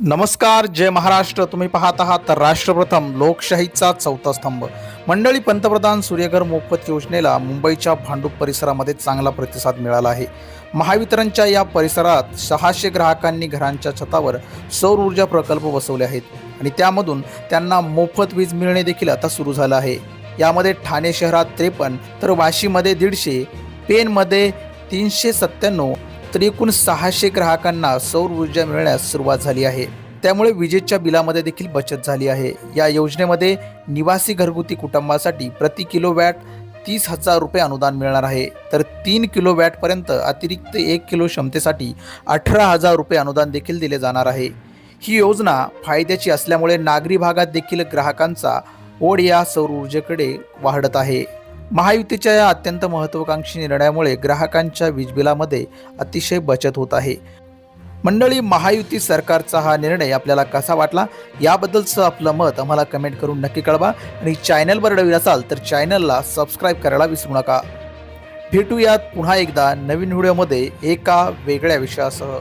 नमस्कार जय महाराष्ट्र. तुम्ही पाहत आहात तर राष्ट्रप्रथम लोकशाहीचा चौथा स्तंभ. मंडळी पंतप्रधान सूर्यघर मोफत योजनेला मुंबईच्या भांडूप परिसरामध्ये चांगला प्रतिसाद मिळाला आहे. महावितरणच्या या परिसरात सहाशे ग्राहकांनी घरांच्या छतावर सौर ऊर्जा प्रकल्प बसवले आहेत आणि त्यामधून त्यांना मोफत वीज मिळणे देखील आता सुरू झालं आहे. यामध्ये ठाणे शहरात त्रेपन्न तर वाशीमध्ये दीडशे पेनमध्ये तीनशे सत्त्याण्णव तर एकूण सहाशे ग्राहकांना सौर ऊर्जा मिळण्यास सुरुवात झाली आहे. त्यामुळे विजेच्या बिलामध्ये देखील बचत झाली आहे. या योजनेमध्ये निवासी घरगुती कुटुंबासाठी प्रति किलो वॅट तीस हजार रुपये अनुदान मिळणार आहे. तर तीन किलो वॅटपर्यंत अतिरिक्त एक किलो क्षमतेसाठी अठरा हजार रुपये अनुदान देखील दिले जाणार आहे. ही योजना फायद्याची असल्यामुळे नागरी भागात देखील ग्राहकांचा ओढ या सौर ऊर्जेकडे वाढत आहे. महायुतीच्या या अत्यंत महत्त्वाकांक्षी निर्णयामुळे ग्राहकांच्या वीज बिलामध्ये अतिशय बचत होत आहे. मंडळी महायुती सरकारचा हा निर्णय आपल्याला कसा वाटला? याबद्दलचं आपलं मत आम्हाला कमेंट करून नक्की कळवा. आणि चॅनलवर नवीन असाल तर चॅनलला सबस्क्राईब करायला विसरू नका. भेटूयात पुन्हा एकदा नवीन व्हिडिओमध्ये एका वेगळ्या विषयासह.